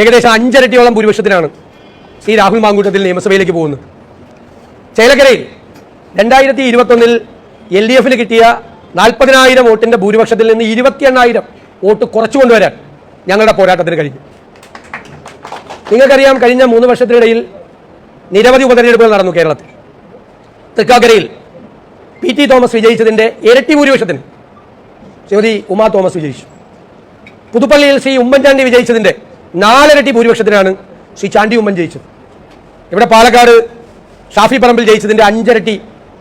ഏകദേശം അഞ്ചരട്ടിയോളം ഭൂരിപക്ഷത്തിനാണ് ശ്രീ രാഹുൽ മാങ്കൂട്ടത്തിൽ നിയമസഭയിലേക്ക് പോകുന്നത്. ചേലക്കരയിൽ രണ്ടായിരത്തി ഇരുപത്തൊന്നിൽ എൽ ഡി എഫിന് കിട്ടിയ നാൽപ്പതിനായിരം വോട്ടിന്റെ ഭൂരിപക്ഷത്തിൽ നിന്ന് ഇരുപത്തി എണ്ണായിരം വോട്ട് കുറച്ചു കൊണ്ടുവരാൻ ഞങ്ങളുടെ പോരാട്ടത്തിന് കഴിഞ്ഞു. നിങ്ങൾക്കറിയാം കഴിഞ്ഞ മൂന്ന് വർഷത്തിനിടയിൽ നിരവധി ഉപതെരഞ്ഞെടുപ്പുകൾ നടന്നു കേരളത്തിൽ. തൃക്കാക്കരയിൽ പി ടി തോമസ് വിജയിച്ചതിന്റെ ഇരട്ടി ഭൂരിപക്ഷത്തിന് ശ്രീമതി ഉമാ തോമസ് വിജയിച്ചു. പുതുപ്പള്ളിയിൽ ശ്രീ ഉമ്മൻചാണ്ടി വിജയിച്ചതിന്റെ നാലിരട്ടി ഭൂരിപക്ഷത്തിനാണ് ശ്രീ ചാണ്ടി ഉമ്മൻ ജയിച്ചത്. ഇവിടെ പാലക്കാട് ഷാഫി പറമ്പിൽ ജയിച്ചതിന്റെ അഞ്ചരട്ടി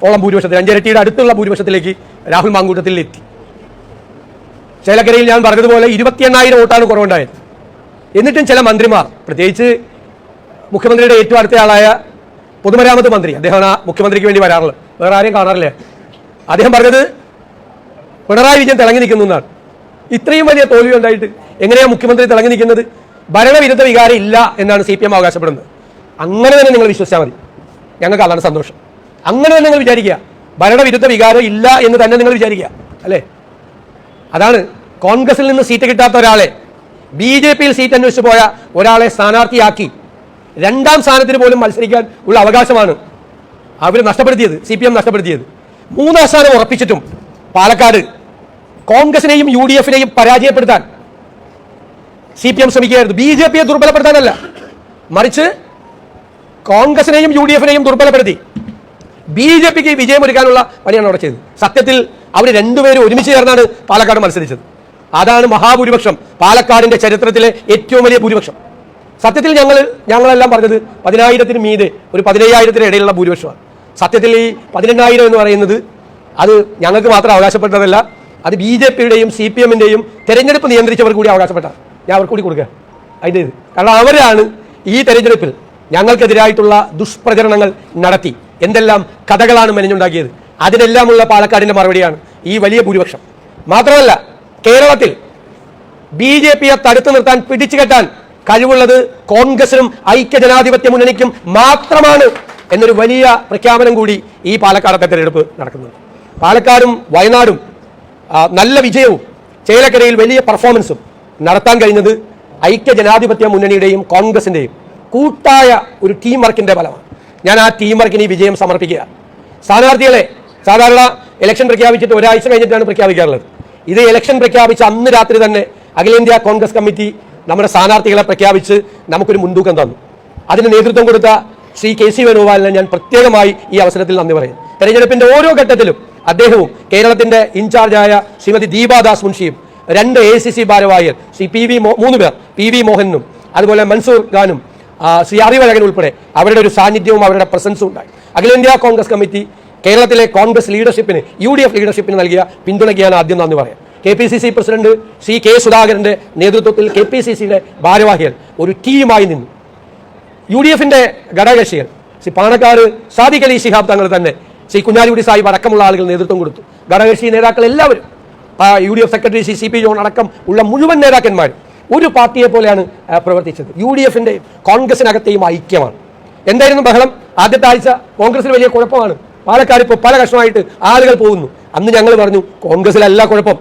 ഓളം ഭൂരിപക്ഷത്തിൽ അഞ്ചരട്ടിയുടെ അടുത്തുള്ള ഭൂരിപക്ഷത്തിലേക്ക് രാഹുൽ മാങ്കൂട്ടത്തിൽ എത്തി. ചേലക്കരയിൽ ഞാൻ പറഞ്ഞതുപോലെ ഇരുപത്തി എണ്ണായിരം വോട്ടാണ് കുറവുണ്ടായത്. എന്നിട്ടും ചില മന്ത്രിമാർ പ്രത്യേകിച്ച് മുഖ്യമന്ത്രിയുടെ ഏറ്റവും അടുത്ത ആളായ പൊതുമരാമത്ത് മന്ത്രി അദ്ദേഹമാണ് മുഖ്യമന്ത്രിക്ക് വേണ്ടി വരാറുള്ളത്. വേറെ ആരെയും കാണാറില്ല. അദ്ദേഹം പറഞ്ഞത് പിണറായി വിജയൻ തിളങ്ങി നിൽക്കുന്നു എന്നാണ്. ഇത്രയും വലിയ തോൽവി ഉണ്ടായിട്ട് എങ്ങനെയാണ് മുഖ്യമന്ത്രി തിളങ്ങി നിൽക്കുന്നത്? ഭരണവിരുദ്ധ വികാരം ഇല്ല എന്നാണ് സി പി എം അവകാശപ്പെടുന്നത്. അങ്ങനെ തന്നെ നിങ്ങൾ വിശ്വസിച്ചാൽ മതി. ഞങ്ങൾക്ക് അതാണ് സന്തോഷം. അങ്ങനെ തന്നെ നിങ്ങൾ വിചാരിക്കുക. ഭരണവിരുദ്ധ വികാരം ഇല്ല എന്ന് തന്നെ നിങ്ങൾ വിചാരിക്കുക. അല്ലേ? അതാണ് കോൺഗ്രസിൽ നിന്ന് സീറ്റ് കിട്ടാത്ത ഒരാളെ ബി ജെ പിയിൽ സീറ്റ് അന്വേഷിച്ച് പോയ ഒരാളെ സ്ഥാനാർത്ഥിയാക്കി രണ്ടാം സ്ഥാനത്തിന് പോലും മത്സരിക്കാൻ ഉള്ള അവകാശമാണ് അവർ നഷ്ടപ്പെടുത്തിയത് സി പി എം നഷ്ടപ്പെടുത്തിയത്. മൂന്നാം സ്ഥാനം ഉറപ്പിച്ചിട്ടും പാലക്കാട് കോൺഗ്രസിനെയും യു ഡി എഫിനെയും പരാജയപ്പെടുത്താൻ സി പി എം ശ്രമിക്കുകയായിരുന്നു. ബി ജെ പിയെ ദുർബലപ്പെടുത്താനല്ല. മറിച്ച് കോൺഗ്രസിനെയും യു ഡി എഫിനെയും ദുർബലപ്പെടുത്തി. ബി ജെ പിക്ക് വിജയമൊരുക്കാനുള്ള പണിയാണ് അവിടെ ചെയ്തത്. സത്യത്തിൽ അവർ രണ്ടുപേരും ഒരുമിച്ച് ചേർന്നാണ് പാലക്കാട് മത്സരിച്ചത്. അതാണ് മഹാഭൂരിപക്ഷം. പാലക്കാടിന്റെ ചരിത്രത്തിലെ ഏറ്റവും വലിയ ഭൂരിപക്ഷം. സത്യത്തിൽ ഞങ്ങൾ ഞങ്ങളെല്ലാം പറഞ്ഞത് പതിനായിരത്തിന് മീതെ ഒരു പതിനയ്യായിരത്തിന് ഇടയിലുള്ള ഭൂരിപക്ഷമാണ്. സത്യത്തിൽ ഈ പതിനെണ്ണായിരം എന്ന് പറയുന്നത് അത് ഞങ്ങൾക്ക് മാത്രം അവകാശപ്പെട്ടതല്ല. അത് ബി ജെ പിയുടെയും സി പി എമ്മിന്റെയും തെരഞ്ഞെടുപ്പ് നിയന്ത്രിച്ചവർ കൂടി അവകാശപ്പെട്ട ഞാൻ അവർക്ക് കൂടി കൊടുക്കുക. അതിന്റെ ഇത്. കാരണം അവരാണ് ഈ തെരഞ്ഞെടുപ്പിൽ ഞങ്ങൾക്കെതിരായിട്ടുള്ള ദുഷ്പ്രചരണങ്ങൾ നടത്തി. എന്തെല്ലാം കഥകളാണ് മെനഞ്ഞുണ്ടാക്കിയത്. അതിനെല്ലാമുള്ള പാലക്കാടിന്റെ മറുപടിയാണ് ഈ വലിയ ഭൂരിപക്ഷം. മാത്രമല്ല കേരളത്തിൽ ബി ജെ പിയെ തടുത്തു നിർത്താൻ പിടിച്ചു കെട്ടാൻ കഴിവുള്ളത് കോൺഗ്രസിനും ഐക്യജനാധിപത്യ മുന്നണിക്കും മാത്രമാണ് എന്നൊരു വലിയ പ്രഖ്യാപനം കൂടി ഈ പാലക്കാടത്തെ തെരഞ്ഞെടുപ്പ് നടക്കുന്നത് പാലക്കാടും വയനാടും നല്ല വിജയവും ചേലക്കരയിൽ വലിയ പെർഫോമൻസും നടത്താൻ കഴിഞ്ഞത് ഐക്യ ജനാധിപത്യ മുന്നണിയുടെയും കോൺഗ്രസിന്റെയും കൂട്ടായ ഒരു ടീം വർക്കിന്റെ ഫലമാണ്. ഞാൻ ആ ടീം വർക്കിന് ഈ വിജയം സമർപ്പിക്കുക. സ്ഥാനാർത്ഥികളെ സാധാരണ ഇലക്ഷൻ പ്രഖ്യാപിച്ചിട്ട് ഒരാഴ്ച കഴിഞ്ഞിട്ടാണ് പ്രഖ്യാപിക്കാറുള്ളത്. ഇത് ഇലക്ഷൻ പ്രഖ്യാപിച്ച അന്ന് രാത്രി തന്നെ അഖിലേന്ത്യാ കോൺഗ്രസ് കമ്മിറ്റി നമ്മുടെ സ്ഥാനാർത്ഥികളെ പ്രഖ്യാപിച്ച് നമുക്കൊരു മുൻതൂക്കം തന്നു. അതിന് നേതൃത്വം കൊടുത്ത ശ്രീ കെ സി വേണുഗോപാലിനെ ഞാൻ പ്രത്യേകമായി ഈ അവസരത്തിൽ നന്ദി പറയും. തെരഞ്ഞെടുപ്പിന്റെ ഓരോ ഘട്ടത്തിലും അദ്ദേഹവും കേരളത്തിന്റെ ഇൻചാർജായ ശ്രീമതി ദീപാദാസ് മുൻഷിയും രണ്ട് എ സി സി ഭാരവാഹികൾ. ശ്രീ പി വി മൂന്ന് പേർ പി വി മോഹനും അതുപോലെ മൻസൂർ ഖാനും ശ്രീ അറിവഴകൻ ഉൾപ്പെടെ അവരുടെ ഒരു സാന്നിധ്യവും അവരുടെ പ്രസൻസും ഉണ്ടായി. അഖിലേന്ത്യാ കോൺഗ്രസ് കമ്മിറ്റി കേരളത്തിലെ കോൺഗ്രസ് ലീഡർഷിപ്പിന് യു ഡി എഫ് ലീഡർഷിപ്പിന് നൽകിയ പിന്തുണയ്ക്കാണ് ആദ്യം നന്ദി പറയാം. K P C C president Shri K സുധാകരന്റെ നേതൃത്വത്തിൽ കെ പി സി സിയുടെ ഭാരവാഹികൾ ഒരു ടീമായി നിന്നു. യു ഡി എഫിന്റെ ഘടകകക്ഷികൾ ശ്രീ പാണക്കാട് സാദിഖ് അലി ശിഹാബ് തങ്ങൾ തന്നെ ശ്രീ കുഞ്ഞാലിക്കുടി സാഹിബ് അടക്കമുള്ള ആളുകൾ നേതൃത്വം കൊടുത്തു. ഘടകകക്ഷി നേതാക്കൾ എല്ലാവരും U D F secretary Shri C P John അടക്കം ഉള്ള മുഴുവൻ നേതാക്കന്മാർ ഒരു പാർട്ടിയെ പോലെയാണ് പ്രവർത്തിച്ചത്. യു ഡി എഫിന്റെയും കോൺഗ്രസിനകത്തെയും ഐക്യമാണ്. എന്തായിരുന്നു ബഹളം? ആദ്യത്തെ ആഴ്ച കോൺഗ്രസിൽ വലിയ കുഴപ്പമാണ്. പാലക്കാട് ഇപ്പോൾ പല കഷ്ടമായിട്ട് ആളുകൾ പോകുന്നു. അന്ന് ഞങ്ങൾ പറഞ്ഞു കോൺഗ്രസിലല്ല കുഴപ്പം.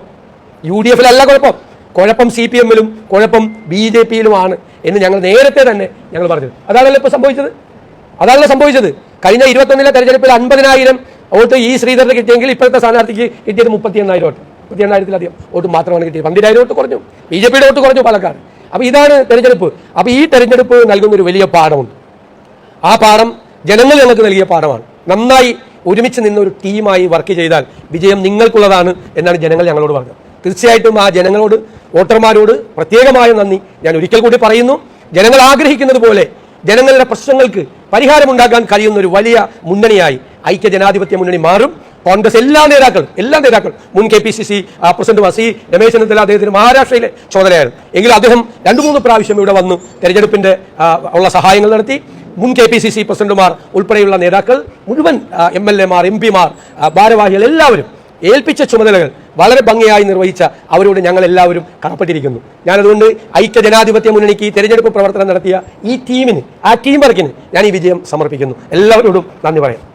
യു ഡി എഫിലല്ല കുഴപ്പം. കുഴപ്പം സി പി എമ്മിലും കുഴപ്പം ബി ജെ പിയിലുമാണ് എന്ന് ഞങ്ങൾ നേരത്തെ തന്നെ ഞങ്ങൾ പറഞ്ഞത് അതാണല്ലോ ഇപ്പോൾ സംഭവിച്ചത്. അതാണല്ലോ സംഭവിച്ചത്. കഴിഞ്ഞ ഇരുപത്തൊന്നിലെ തെരഞ്ഞെടുപ്പിൽ അൻപതിനായിരം വോട്ട് ഈ ശ്രീധരന് കിട്ടിയെങ്കിൽ ഇപ്പോഴത്തെ സ്ഥാനാർത്ഥിക്ക് കിട്ടിയത് മുപ്പത്തി എണ്ണായിരം വോട്ട്. മുപ്പത്തി എണ്ണായിരത്തിലധികം വോട്ട് മാത്രമാണ് കിട്ടിയത്. പന്തിരായിരം വോട്ട് കുറഞ്ഞു. ബി ജെ പിയുടെ വോട്ട് കുറഞ്ഞു പാലക്കാട്. അപ്പോൾ ഇതാണ് തെരഞ്ഞെടുപ്പ്. അപ്പോൾ ഈ തെരഞ്ഞെടുപ്പ് നൽകുന്ന ഒരു വലിയ പാഠമുണ്ട്. ആ പാഠം ജനങ്ങൾ ഞങ്ങൾക്ക് നൽകിയ പാഠമാണ്. നന്നായി ഒരുമിച്ച് നിന്ന് ഒരു ടീമായി വർക്ക് ചെയ്താൽ വിജയം നിങ്ങൾക്കുള്ളതാണ് എന്നാണ് ജനങ്ങൾ ഞങ്ങളോട് പറഞ്ഞത്. തീർച്ചയായിട്ടും ആ ജനങ്ങളോട് വോട്ടർമാരോട് പ്രത്യേകമായ നന്ദി ഞാൻ ഒരിക്കൽ കൂടി പറയുന്നു. ജനങ്ങൾ ആഗ്രഹിക്കുന്നത് പോലെ ജനങ്ങളുടെ പ്രശ്നങ്ങൾക്ക് പരിഹാരമുണ്ടാക്കാൻ കഴിയുന്ന ഒരു വലിയ മുന്നണിയായി ഐക്യ ജനാധിപത്യ മുന്നണി മാറും. കോൺഗ്രസ് എല്ലാ നേതാക്കളും എല്ലാ നേതാക്കളും മുൻ K P C C president വസി Ramesh Chennithala അദ്ദേഹത്തിന് മഹാരാഷ്ട്രയിലെ ചുമതലയായിരുന്നു. എങ്കിലും അദ്ദേഹം രണ്ടു മൂന്ന് പ്രാവശ്യം ഇവിടെ വന്നു തെരഞ്ഞെടുപ്പിന്റെ ഉള്ള സഹായങ്ങൾ നടത്തി. മുൻ കെ പി സി സി പ്രസിഡന്റുമാർ ഉൾപ്പെടെയുള്ള നേതാക്കൾ മുഴുവൻ എം എൽ എമാർ എം പിമാർ ഭാരവാഹികൾ എല്ലാവരും ഏൽപ്പിച്ച ചുമതലകൾ വളരെ ഭംഗിയായി നിർവഹിച്ച അവരോട് ഞങ്ങൾ എല്ലാവരും കടപ്പെട്ടിരിക്കുന്നു. ഞാനതുകൊണ്ട് ഐക്യ ജനാധിപത്യ മുന്നണിക്ക് തെരഞ്ഞെടുപ്പ് പ്രവർത്തനം നടത്തിയ ഈ ടീമിന് ആ ടീം വർക്കിന് ഞാൻ ഈ വിജയം സമർപ്പിക്കുന്നു. എല്ലാവരോടും നന്ദി പറയാം.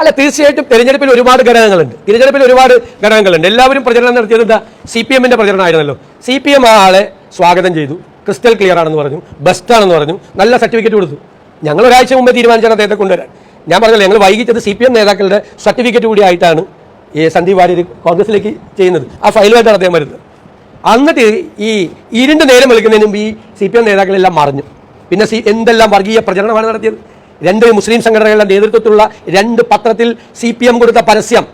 അല്ല തീർച്ചയായിട്ടും തെരഞ്ഞെടുപ്പിൽ ഒരുപാട് ഘടകങ്ങളുണ്ട്. തിരഞ്ഞെടുപ്പിൽ ഒരുപാട് ഘടകങ്ങളുണ്ട്. എല്ലാവരും പ്രചരണം നടത്തിയത് എന്താ? സി പി എമ്മിന്റെ പ്രചരണമായിരുന്നല്ലോ. സി പി എം ആ ആളെ സ്വാഗതം ചെയ്തു. ക്രിസ്റ്റൽ ക്ലിയർ ആണെന്ന് പറഞ്ഞു. ബെസ്റ്റ് ആണെന്ന് പറഞ്ഞു. നല്ല സർട്ടിഫിക്കറ്റ് കൊടുത്തു. ഞങ്ങൾ ഒരാഴ്ച മുമ്പേ തീരുമാനിച്ചാണ് അദ്ദേഹത്തെ കൊണ്ടുവരാൻ. ഞാൻ പറഞ്ഞല്ലോ ഞങ്ങൾ വൈകിട്ട് സി പി എം നേതാക്കളുടെ സർട്ടിഫിക്കറ്റ് കൂടി ആയിട്ടാണ് ഈ സന്ദീപ് വാര്യർ കോൺഗ്രസിലേക്ക് ചെയ്യുന്നത്. ആ ഫയലുമായിട്ടാണ് അദ്ദേഹം വരുന്നത്. എന്നിട്ട് ഈ ഇരുണ്ട് നേരം വിളിക്കുന്നതിന് മുമ്പ് ഈ സി പി എം നേതാക്കളെല്ലാം മറിഞ്ഞു. പിന്നെ സി എന്തെല്ലാം വർഗീയ പ്രചരണമാണ് നടത്തിയത്? രണ്ട് മുസ്ലിം സംഘടനകളുടെ നേതൃത്വത്തിലുള്ള രണ്ട് പത്രത്തിൽ സി പി എം കൊടുത്ത പരസ്യം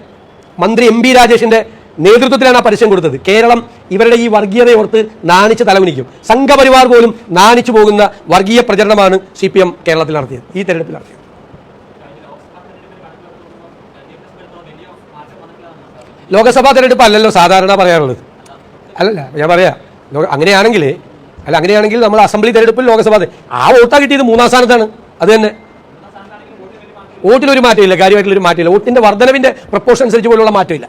മന്ത്രി എം ബി രാജേഷിന്റെ നേതൃത്വത്തിലാണ് ആ പരസ്യം കൊടുത്തത്. കേരളം ഇവരുടെ ഈ വർഗീയതയോർത്ത് നാണിച്ച് തലകുനിക്കും. സംഘപരിവാർ പോലും നാണിച്ചു പോകുന്ന വർഗീയ പ്രചരണമാണ് സി പി എം കേരളത്തിൽ നടത്തിയത്. ഈ തെരഞ്ഞെടുപ്പിൽ നടത്തിയത്. ലോകസഭാ തെരഞ്ഞെടുപ്പ് അല്ലല്ലോ സാധാരണ പറയാറുള്ളത്. അല്ലല്ല ഞാൻ പറയാം അങ്ങനെയാണെങ്കിൽ അല്ല അങ്ങനെയാണെങ്കിൽ നമ്മൾ അസംബ്ലി തെരഞ്ഞെടുപ്പിൽ ലോക്സഭാ ആ വോട്ടാ കിട്ടിയത് മൂന്നാം സ്ഥാനത്താണ്. അത് തന്നെ. വോട്ടിലൊരു മാറ്റമില്ല കാര്യമായിട്ടുള്ളൊരു മാറ്റമില്ല. വോട്ടിന്റെ വർധനവിന്റെ പ്രപ്പോർഷൻ അനുസരിച്ച് പോലുള്ള മാറ്റമില്ല.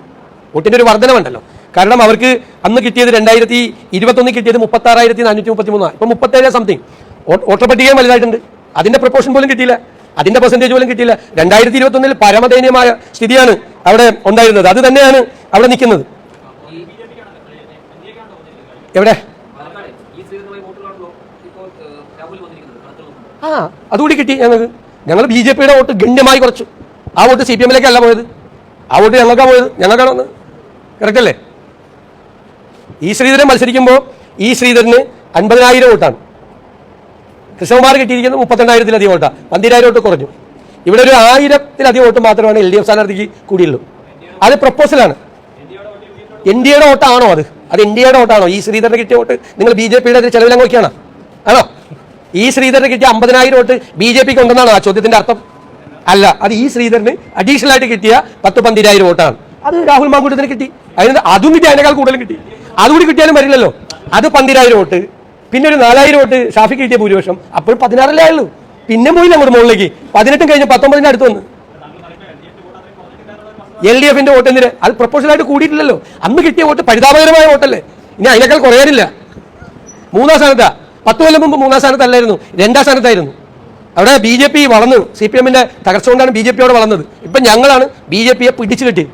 വോട്ടിന്റെ ഒരു വർധനമുണ്ടല്ലോ കാരണം അവർക്ക് അന്ന് കിട്ടിയത് രണ്ടായിരത്തി ഇരുപത്തൊന്നിൽ കിട്ടിയത് മുപ്പത്തി ആറായിരത്തി നാനൂറ്റി മുപ്പത്തി മൂന്നാണ് ഇപ്പം മുപ്പത്തേഴ് സംതിങ് വോട്ടർ പട്ടികയും വലുതായിട്ടുണ്ട്. അതിന്റെ പ്രപ്പോർഷൻ പോലും കിട്ടിയില്ല. അതിന്റെ പെർസെന്റേജ് പോലും കിട്ടിയില്ല. രണ്ടായിരത്തി ഇരുപത്തൊന്നിൽ പരമദയനീയമായ സ്ഥിതിയാണ് അവിടെ ഉണ്ടായിരുന്നത്. അത് തന്നെയാണ് അവിടെ നിൽക്കുന്നത്. എവിടെ. ആ അതുകൂടി കിട്ടി ഞങ്ങൾക്ക്. ഞങ്ങൾ ബി ജെ പിയുടെ വോട്ട് ഗണ്യമായി കുറച്ചു. ആ വോട്ട് സി പി എമ്മിലേക്കല്ല പോയത്. ആ വോട്ട് ഞങ്ങൾക്കാണ് പോയത്. ഞങ്ങൾക്കാണ് വന്നത്. കറക്റ്റ് അല്ലേ? ഈ ശ്രീധരൻ മത്സരിക്കുമ്പോൾ ഈ ശ്രീധരന് അൻപതിനായിരം വോട്ടാണ്. കൃഷ്ണകുമാർ കിട്ടിയിരിക്കുന്നത് മുപ്പത്തിരണ്ടായിരത്തിലധികം വോട്ടാണ് പന്തിരായിരം വോട്ട് കുറഞ്ഞു. ഇവിടെ ഒരു ആയിരത്തിലധികം വോട്ട് മാത്രമാണ് എൽ ഡി എഫ് സ്ഥാനാർത്ഥിക്ക് കൂടിയുള്ളൂ. അത് പ്രപ്പോസലാണ് എൻ ഡി എയുടെ വോട്ടാണോ അത്? അത് എൻ ഡി എയുടെ വോട്ടാണോ? ഈ ശ്രീധരന് കിട്ടിയ വോട്ട് നിങ്ങൾ ബി ജെ പിയുടെ ചെലവിലും നോക്കിയാണോ ആണോ? ഈ ശ്രീധരന് കിട്ടിയ അമ്പതിനായിരം വോട്ട് ബി ജെ പിക്ക് ഉണ്ടെന്നാണ് ആ ചോദ്യത്തിന്റെ അർത്ഥം? അല്ല അത് ഈ ശ്രീധരന് അഡീഷണൽ ആയിട്ട് കിട്ടിയ പത്ത് പന്തിരായിരം വോട്ടാണ്. അത് രാഹുൽ മാങ്കൂട്ടത്തിന് കിട്ടി. അതിന് അതും കിട്ടി അതിനേക്കാൾ കൂടുതലും കിട്ടി. അതുകൂടി കിട്ടിയാലും വരില്ലല്ലോ. അത് പന്തിരായിരം വോട്ട് പിന്നെ ഒരു നാലായിരം വോട്ട് ഷാഫിക്ക് കിട്ടിയ ഭൂരിപക്ഷം. അപ്പോൾ പതിനാറല്ലേ ആയുള്ളൂ. പിന്നെ പോയില്ല അങ്ങോട്ട് മുകളിലേക്ക്. പതിനെട്ടും കഴിഞ്ഞ് പത്തൊമ്പതിന്റെ അടുത്ത് വന്ന്. എൽ ഡി എഫിന്റെ വോട്ട് എന്തിന്? അത് പ്രൊപ്പോഷനായിട്ട് കൂടിയിട്ടില്ലല്ലോ. അന്ന് കിട്ടിയ വോട്ട് പരിതാപകരമായ വോട്ടല്ലേ. ഇനി അതിനേക്കാൾ കുറയാനില്ല. മൂന്നാം സ്ഥാനത്താ. പത്ത് കൊല്ലം മുമ്പ് മൂന്നാം സ്ഥാനത്തല്ലായിരുന്നു രണ്ടാം സ്ഥാനത്തായിരുന്നു. അവിടെ ബി ജെ പി വളർന്നു. സി പി എമ്മിന്റെ തകർച്ച കൊണ്ടാണ് ബി ജെ പിയോട് വളർന്നത്. ഇപ്പൊ ഞങ്ങളാണ് ബി ജെ പിയെ പിടിച്ചു കിട്ടിയത്.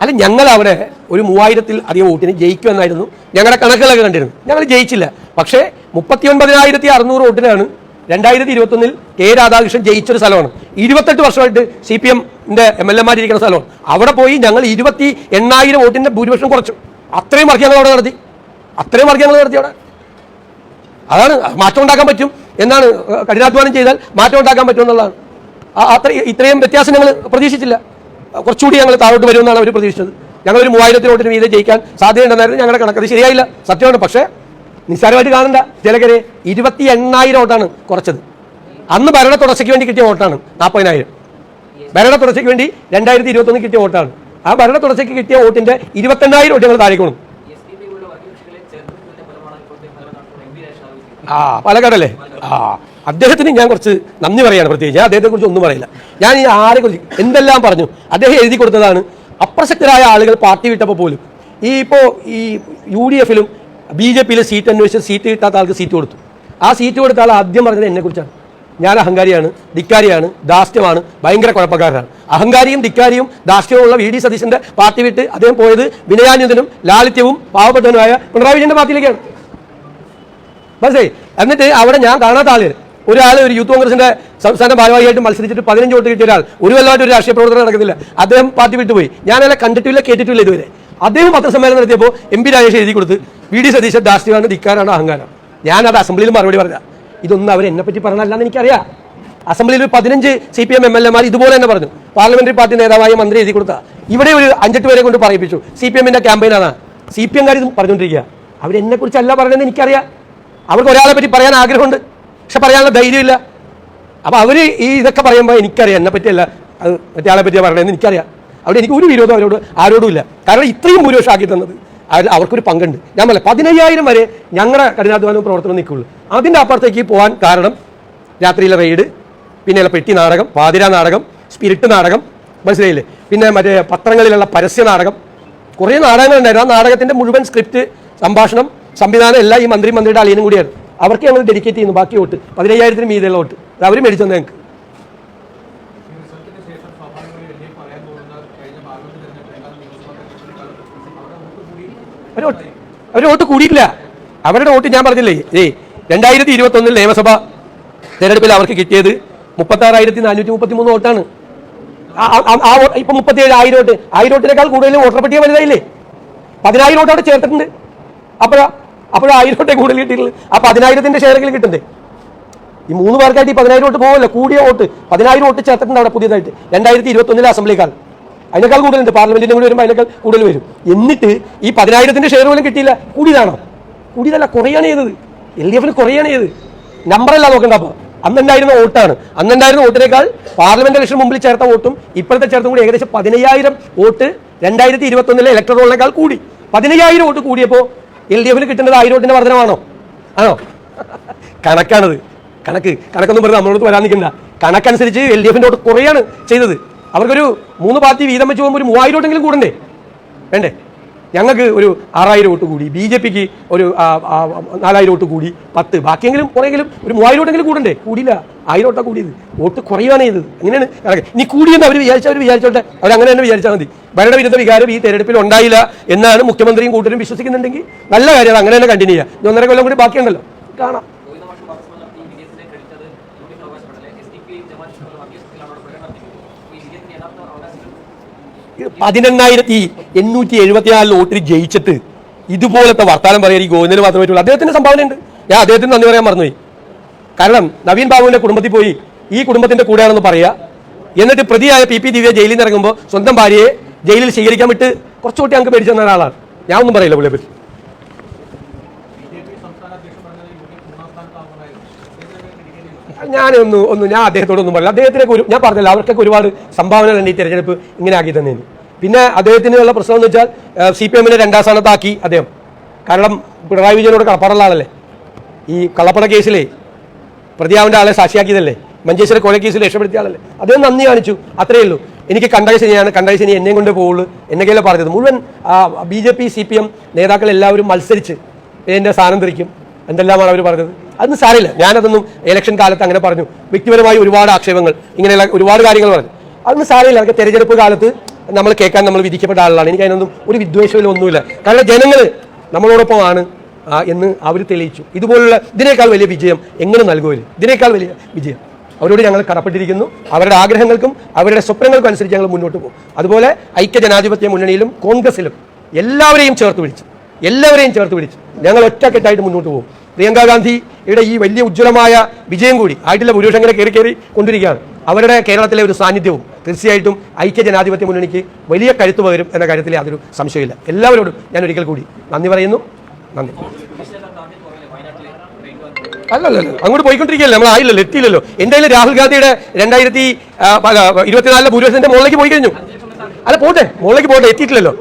അല്ല ഞങ്ങൾ അവിടെ ഒരു മൂവായിരത്തിൽ അധികം വോട്ടിന് ജയിക്കുമെന്നായിരുന്നു. ഞങ്ങളുടെ കണക്കുകളൊക്കെ കണ്ടിരുന്നു. ഞങ്ങൾ ജയിച്ചില്ല. പക്ഷേ മുപ്പത്തി ഒൻപതിനായിരത്തി അറുന്നൂറ് വോട്ടിനാണ് രണ്ടായിരത്തി ഇരുപത്തൊന്നിൽ കെ രാധാകൃഷ്ണൻ ജയിച്ചൊരു സ്ഥലമാണ്. ഇരുപത്തെട്ട് വർഷമായിട്ട് സി പി എമ്മിന്റെ എം എൽ എമാരിയിരിക്കുന്ന സ്ഥലമാണ്. അവിടെ പോയി ഞങ്ങൾ ഇരുപത്തി എണ്ണായിരം വോട്ടിന്റെ ഭൂരിപക്ഷം കുറച്ചു. അത്രയും വർക്ക് ഞങ്ങൾ അവിടെ നടത്തി. അത്രയും വർക്ക് ഞങ്ങൾ നടത്തി അവിടെ. അതാണ് മാറ്റം ഉണ്ടാക്കാൻ പറ്റും എന്നാണ് കഠിനാധ്വാനം ചെയ്താൽ മാറ്റം ഉണ്ടാക്കാൻ പറ്റും എന്നുള്ളതാണ്. അത്ര ഇത്രയും വ്യത്യാസം ഞങ്ങൾ പ്രതീക്ഷിച്ചില്ല. കുറച്ചുകൂടി ഞങ്ങൾ താഴോട്ട് വരുമെന്നാണ് അവർ പ്രതീക്ഷിച്ചത്. ഞങ്ങൾ ഒരു മൂവായിരത്തി വോട്ടിന് വീതം ജയിക്കാൻ സാധ്യതയുണ്ടെന്നായിരുന്നു ഞങ്ങളുടെ കണക്ക്. അത് ശരിയായില്ല. സത്യമാണ്. പക്ഷേ നിസ്സാരമായിട്ട് കാണണ്ട. ചിലകരെ ഇരുപത്തി എണ്ണായിരം വോട്ടാണ് കുറച്ചത്. അന്ന് ഭരണ തുടർച്ചയ്ക്ക് വേണ്ടി കിട്ടിയ വോട്ടാണ് നാൽപ്പതിനായിരം ഭരണ തുടർച്ചയ്ക്ക് വേണ്ടി രണ്ടായിരത്തി ഇരുപത്തൊന്ന് കിട്ടിയ വോട്ടാണ്. ആ ഭരണ തുടർച്ചയ്ക്ക് കിട്ടിയ വോട്ടിന്റെ ഇരുപത്തെണ്ണായിരം വോട്ട് ഞങ്ങൾ താഴേക്ക് ആവശ്യം ആ പാലക്കാടല്ലേ? ആ അദ്ദേഹത്തിന് ഞാൻ കുറച്ച് നന്ദി പറയാണ് പ്രത്യേകിച്ച്. ഞാൻ അദ്ദേഹത്തെ കുറിച്ച് ഒന്നും പറയില്ല. ഞാൻ ഈ ആരെ കുറിച്ച് എന്തെല്ലാം പറഞ്ഞു അദ്ദേഹം എഴുതി കൊടുത്തതാണ് അപ്രസക്തരായ ആളുകൾ പാർട്ടി വിട്ടപ്പോൾ പോലും. ഈ ഇപ്പോൾ ഈ യു ഡി എഫിലും ബി ജെ പിയിലെ സീറ്റ് അന്വേഷിച്ച് സീറ്റ് കിട്ടാത്ത ആൾക്ക് സീറ്റ് കൊടുത്തു. ആ സീറ്റ് കൊടുത്ത ആൾ ആദ്യം പറഞ്ഞത് എന്നെക്കുറിച്ചാണ്. ഞാൻ അഹങ്കാരിയാണ് ധിക്കാരിയാണ് ദാസ്യമാണ് ഭയങ്കര കുഴപ്പക്കാരനാണ്. അഹങ്കാരിയും ധിക്കാരിയും ദാസ്യവുമുള്ള വി ഡി സതീശന്റെ പാർട്ടി വിട്ട് അദ്ദേഹം പോയത് വിനയാന്യതനും ലാളിത്യവും പാവപ്പെട്ടവനുമായ പിണറായി വിജയന്റെ പാർട്ടിയിലേക്കാണ്. മനസ്സിലായി? എന്നിട്ട് അവിടെ ഞാൻ കാണാത്ത ആളുകൾ ഒരാൾ ഒരു യൂത്ത് കോൺഗ്രസിന്റെ സംസ്ഥാന ഭാരവാഹിയായിട്ട് മത്സരിച്ചിട്ട് പതിനഞ്ച് വോട്ട് കിട്ടിയ ഒരാൾ. ഒരു കൊല്ലമായിട്ട് ഒരു രാഷ്ട്രീയ പ്രവർത്തനം നടക്കുന്നില്ല. അദ്ദേഹം പാർട്ടി വിട്ടുപോയി. ഞാനല്ല കണ്ടിട്ടില്ല കേട്ടിട്ടില്ല ഇതുവരെ. അദ്ദേഹം പത്രസമ്മേളനം നടത്തിയപ്പോൾ എം പി രാജേഷ് എഴുതി കൊടുത്ത് വി ഡി സതീശൻ ദാസ്യമാണ് ധിക്കാരാണ് അഹങ്കാരം ഞാൻ അത് അസംബ്ലിയിൽ മറുപടി പറഞ്ഞ ഇതൊന്നും അവർ എന്നെ പറ്റി പറഞ്ഞല്ലെന്ന് എനിക്കറിയാം. അസംബ്ലിയിൽ ഒരു പതിനഞ്ച് C P M M L എമാർ ഇതുപോലെ തന്നെ പറഞ്ഞു. പാർലമെന്ററി പാർട്ടി നേതാവായ മന്ത്രി എഴുതി കൊടുത്ത. ഇവിടെ ഒരു അഞ്ചെട്ട് പേരെ കൊണ്ട് പറയിപ്പിച്ചു. സി പി എമ്മിന്റെ ക്യാമ്പയിനാണ് സി പി എംകാർ ഇത് പറഞ്ഞുകൊണ്ടിരിക്കുക. അവരെന്നെ കുറിച്ചല്ല പറഞ്ഞതെന്ന് എനിക്കറിയാം. അവർക്ക് ഒരാളെ പറ്റി പറയാൻ ആഗ്രഹമുണ്ട്. പക്ഷെ പറയാനുള്ള ധൈര്യമില്ല. അപ്പൊ അവർ ഈ ഇതൊക്കെ പറയുമ്പോൾ എനിക്കറിയാം. എന്നെ പറ്റിയല്ല. അത് മറ്റേ ആളെ പറ്റിയാണ് പറയണതെന്ന് എനിക്കറിയാം. അവിടെ എനിക്ക് ഒരു വിരോധം അവരോട് ആരോടും ഇല്ല. കാരണം ഇത്രയും ഭൂരിപക്ഷം ആക്കി തന്നത് അതിൽ അവർക്കൊരു പങ്കുണ്ട്. ഞാൻ പറയാം പതിനയ്യായിരം വരെ ഞങ്ങളുടെ കഠിനാധ്വാനവും പ്രവർത്തനം നിൽക്കുള്ളൂ. അതിന്റെ അപ്പുറത്തേക്ക് പോകാൻ കാരണം രാത്രിയിലെ റെയ്ഡ് പിന്നെ പെട്ടി നാടകം പാതിര നാടകം സ്പിരിറ്റ് നാടകം മനസ്സിലായില്ലേ? പിന്നെ മറ്റേ പത്രങ്ങളിലുള്ള പരസ്യ നാടകം. കുറേ നാടകങ്ങളുണ്ടായിരുന്നു. ആ നാടകത്തിന്റെ മുഴുവൻ സ്ക്രിപ്റ്റ് സംഭാഷണം സംവിധാനം എല്ലാം ഈ മന്ത്രി മന്ത്രിയുടെ അളിയനും കൂടിയായിരുന്നു അവർക്ക് ഞങ്ങൾ ഡെഡിക്കേറ്റ് ചെയ്യുന്നു. ബാക്കി വോട്ട്. പതിനയ്യായിരത്തിന് മീതെയുള്ള വോട്ട്. അവർ മേടിച്ചു തന്നെ ഞങ്ങൾക്ക് ഈ റിസൾട്ടിന് ശേഷം സ്വാഭാവികമായി വലിയ പറയാൻ പോകുന്ന കഴിഞ്ഞ പാർലമെന്റ് തെരഞ്ഞെടുപ്പിനേക്കാൾ നിയമസഭാ തെരഞ്ഞെടുപ്പിനേക്കാൾ അവിടെ വോട്ട് അവർ വോട്ട് കൂടിയിട്ടില്ല. അവരുടെ വോട്ട് ഞാൻ പറഞ്ഞില്ലേ ഏയ് രണ്ടായിരത്തി ഇരുപത്തി ഒന്നിൽ നിയമസഭ തെരഞ്ഞെടുപ്പിൽ അവർക്ക് കിട്ടിയത് മുപ്പത്താറായിരത്തി നാനൂറ്റി മുപ്പത്തി മൂന്ന് വോട്ടാണ് ആ- മുപ്പത്തി ഏഴ് ഇപ്പൊ ആയിരം വോട്ട് ആയിരം വോട്ടിനേക്കാൾ കൂടുതൽ വോട്ടർ പട്ടിക വലുതായില്ലേ പതിനായിരം വോട്ട് അവിടെ ചേർത്തിട്ടുണ്ട്. അപ്പോഴാ അപ്പോഴാ ആയിരം വോട്ടേ കൂടുതൽ കിട്ടിയിട്ടുള്ളൂ ആ പതിനായിരത്തിന്റെ ഷെയറെങ്കിലും കിട്ടണ്ടേ ഈ മൂന്ന് പേർക്കായിട്ട് ഈ പതിനായിരം വോട്ട് പോകുമല്ലോ കൂടിയ വോട്ട്. പതിനായിരം വോട്ട് ചേർത്തിട്ടുണ്ട് അവിടെ പുതിയതായിട്ട്. രണ്ടായിരത്തി ഇരുപത്തി ഒന്നിലെ അസംബ്ലിക്കാൾ അതിനേക്കാൾ കൂടുതലുണ്ട്. പാർലമെന്റിന്റെ കൂടി വരുമ്പോൾ അതിനേക്കാൾ കൂടുതൽ വരും. എന്നിട്ട് ഈ പതിനായിരത്തിന്റെ ഷെയർ പോലും കിട്ടിയില്ല. കൂടിയതാണോ? കൂടിയതല്ല കുറയാണ് ചെയ്തത് എൽ ഡി എഫിന് കുറയാണ് ചെയ്തത് നമ്പറല്ല നോക്കണ്ട അപ്പൊ. അന്നുണ്ടായിരുന്ന വോട്ടാണ്? അന്നുണ്ടായിരുന്ന വോട്ടിനേക്കാൾ പാർലമെന്റ് ഇലക്ഷൻ മുമ്പിൽ ചേർത്ത വോട്ടും ഇപ്പോഴത്തെ ചേർത്തും കൂടി ഏകദേശം പതിനയ്യായിരം വോട്ട് രണ്ടായിരത്തി ഇരുപത്തി ഒന്നിലെ ഇലക്ട്രൽ റോളിനേക്കാൾ കൂടി. പതിനയ്യായിരം വോട്ട് കൂടിയപ്പോൾ എൽ ഡി എഫിന് കിട്ടേണ്ടത് ആയിരം വോട്ടിന്റെ വർധനമാണോ? ആണോ? കണക്കാണത്. കണക്ക്. കണക്കൊന്നും പറഞ്ഞ് നമ്മളോട് വരാൻ നിൽക്കണ്ട. കണക്കനുസരിച്ച് എൽ ഡി എഫിന്റെ വോട്ട് കുറയാണ് ചെയ്തത്. അവർക്കൊരു മൂന്ന് പാർട്ടി വീതം വെച്ച് പോകുമ്പോൾ ഒരു മൂവായിരം വോട്ടെങ്കിലും കൂടണ്ടേ വേണ്ടേ? ഞങ്ങൾക്ക് ഒരു ആറായിരം വോട്ട് കൂടി ബി ജെ പിക്ക് ഒരു നാലായിരം വോട്ട് കൂടി പത്ത്. ബാക്കിയെങ്കിലും കുറെങ്കിലും ഒരു മൂവായിരം വോട്ടെങ്കിലും കൂടണ്ടേ കൂടിയില്ല. ആയിരം വോട്ടാ കൂടിയത്. വോട്ട് കുറയുകയാണ് ചെയ്തത് അങ്ങനെയാണ് ഇനി കൂടിയെന്ന് അവർ വിചാരിച്ച അവർ വിചാരിച്ചോട്ടെ. അവർ അങ്ങനെ തന്നെ വിചാരിച്ചാൽ മതി. ഭരണവിരുദ്ധ വികാരം ഈ തെരഞ്ഞെടുപ്പിൽ ഉണ്ടായില്ല എന്നാണ് മുഖ്യമന്ത്രിയും കൂട്ടരും വിശ്വസിക്കുന്നുണ്ടെങ്കിൽ നല്ല കാര്യം. അങ്ങനെ തന്നെ കണ്ടിന്യൂ ചെയ്യുക ഒന്നര കൊല്ലം കൂടി ബാക്കിയുണ്ടല്ലോ. കാണാം ഗോവിന്ദ മാഷ് വാക്സിമം നടത്തി വിജയത്തിന്റെ ക്രെഡിറ്റ് അത് യു ഡി എഫിന് അവകാശപ്പെടല്ലേ എസ് ഡി പി ജമാഅത്ത് ഇസ്ലാമികൾ വർഗീയ ശക്തികളാണ് അവിടെ പ്രകടനം നടത്തിയത് ഈ വിജയത്തിന് യഥാർത്ഥ അവകാശങ്ങൾ പതിനെണ്ണായിരത്തി എണ്ണൂറ്റി എഴുപത്തിനാല് വോട്ടിൽ ജയിച്ചിട്ട് ഇതുപോലത്തെ വർത്താനം പറയാൻ ഈ ഗോവിന്ദന് മാത്രമേ പറ്റുള്ളൂ. അദ്ദേഹത്തിന് സംഭാവന ഉണ്ട് ഞാൻ അദ്ദേഹത്തിന് നന്ദി പറയാൻ മറന്നുപോയി. കാരണം നവീൻ ബാബുവിന്റെ കുടുംബത്തിൽ പോയി ഈ കുടുംബത്തിന്റെ കൂടെയാണെന്ന് പറയുക എന്നിട്ട് പ്രതിയായ പി പി ദിവ്യ ജയിലിൽ നിന്ന് ഇറങ്ങുമ്പോൾ സ്വന്തം ഭാര്യയെ ജയിലിൽ സ്വീകരിക്കാൻ വിട്ട് കുറച്ചുകൂട്ടി ഞങ്ങൾക്ക് മേടിച്ചു തന്ന ഒരാളാണ്. ഞാൻ ഒന്നും പറയില്ല പുള്ളിയെ പറ്റി ബി ജെ പി സംസ്ഥാന അധ്യക്ഷൻ പറഞ്ഞത് യു ഡി എഫ് മൂന്നാം സ്ഥാനത്താകുന്നതായിരുന്നു അദ്ദേഹത്തിന് ഡിഗ്രി ഒന്നും ഞാൻ അദ്ദേഹത്തോടൊന്നും പറയില്ല. അദ്ദേഹത്തിനൊക്കെ ഒരു ഞാൻ പറഞ്ഞല്ലോ അവർക്കൊക്കെ ഒരുപാട് സംഭാവനകളുണ്ട് ഈ തിരഞ്ഞെടുപ്പ് ഇങ്ങനെ ആക്കി തന്നേന് പിന്നെ അദ്ദേഹത്തിനുള്ള പ്രശ്നം എന്ന് വെച്ചാൽ സി പി എമ്മിനെ രണ്ടാം സ്ഥാനത്താക്കി അദ്ദേഹം. കാരണം പിണറായി വിജയനോട് കടപ്പാടുള്ള ആളല്ലേ? ഈ കള്ളപ്പണ കേസിലെ പ്രതിയാവിന്റെ ആളെ സാക്ഷിയാക്കിയതല്ലേ? മഞ്ചേശ്വര കൊല കേസിൽ രക്ഷപ്പെടുത്തിയ ആളല്ലേ? അദ്ദേഹം നന്ദി കാണിച്ചു. അത്രയേ ഉള്ളൂ. എനിക്ക് കണ്ടായ ശനിയാണ്. കണ്ടായ ശനി എന്നെയും കൊണ്ടേ പോവുള്ളൂ എന്നൊക്കെയല്ലേ പറഞ്ഞത്. മുഴുവൻ B J P C P M നേതാക്കൾ എല്ലാവരും മത്സരിച്ച് എന്റെ സ്ഥാനം തിരിക്കും എന്തെല്ലാമാണ് അവർ പറഞ്ഞത്? അതൊന്നും സാരമില്ല. ഞാനതൊന്നും ഇലക്ഷൻ കാലത്ത് അങ്ങനെ പറഞ്ഞു. വ്യക്തിപരമായി ഒരുപാട് ആക്ഷേപങ്ങൾ ഇങ്ങനെയുള്ള ഒരുപാട് കാര്യങ്ങൾ പറഞ്ഞു. അതൊന്നും സാരമില്ല. അതൊക്കെ തെരഞ്ഞെടുപ്പ് കാലത്ത് നമ്മൾ കേൾക്കാൻ നമ്മൾ വിധിക്കപ്പെട്ട ആളാണ് എനിക്ക് അതിനൊന്നും ഒരു വിദ്വേഷമില്ല ഒന്നുമില്ല. കാരണം ജനങ്ങൾ നമ്മളോടൊപ്പമാണ് എന്ന് അവർ തെളിയിച്ചു. ഇതുപോലുള്ള ഇതിനേക്കാൾ വലിയ വിജയം എങ്ങനെ നൽകുമല്ലോ ഇതിനേക്കാൾ വലിയ വിജയം. അവരോട് ഞങ്ങൾ കടപ്പെട്ടിരിക്കുന്നു. അവരുടെ ആഗ്രഹങ്ങൾക്കും അവരുടെ സ്വപ്നങ്ങൾക്കും അനുസരിച്ച് ഞങ്ങൾ മുന്നോട്ട് പോകും. അതുപോലെ ഐക്യ ജനാധിപത്യ മുന്നണിയിലും കോൺഗ്രസിലും എല്ലാവരെയും ചേർത്ത് പിടിച്ചു എല്ലാവരെയും ചേർത്ത് പിടിച്ചു ഞങ്ങൾ ഒറ്റക്കെട്ടായിട്ട് മുന്നോട്ട് പോകും. പ്രിയങ്ക ഗാന്ധിയുടെ ഈ വലിയ ഉജ്ജ്വലമായ വിജയം കൂടി ആയിട്ടുള്ള ഭൂരിപക്ഷം ഇങ്ങനെ കയറി കയറി കൊണ്ടിരിക്കുകയാണ്. അവരുടെ കേരളത്തിലെ ഒരു സാന്നിധ്യവും തീർച്ചയായിട്ടും ഐക്യ ജനാധിപത്യ മുന്നണിക്ക് വലിയ കരുത്തു പകരും എന്ന കാര്യത്തിൽ യാതൊരു സംശയമില്ല എല്ലാവരോടും ഞാൻ ഒരിക്കൽ കൂടി നന്ദി പറയുന്നു. നന്ദി. അല്ലല്ലോ അങ്ങോട്ട് പോയിക്കൊണ്ടിരിക്കുകയല്ലേ? നമ്മൾ ആയില്ലല്ലോ എത്തിയില്ലല്ലോ. എന്തായാലും രാഹുൽ ഗാന്ധിയുടെ രണ്ടായിരത്തി ഇരുപത്തിനാലിലെ ഭൂരിപക്ഷത്തിന്റെ മുകളിലേക്ക് പോയി കഴിഞ്ഞു. അല്ല പോട്ടെ മുകളിലേക്ക് പോട്ടെ എത്തിയിട്ടില്ലല്ലോ.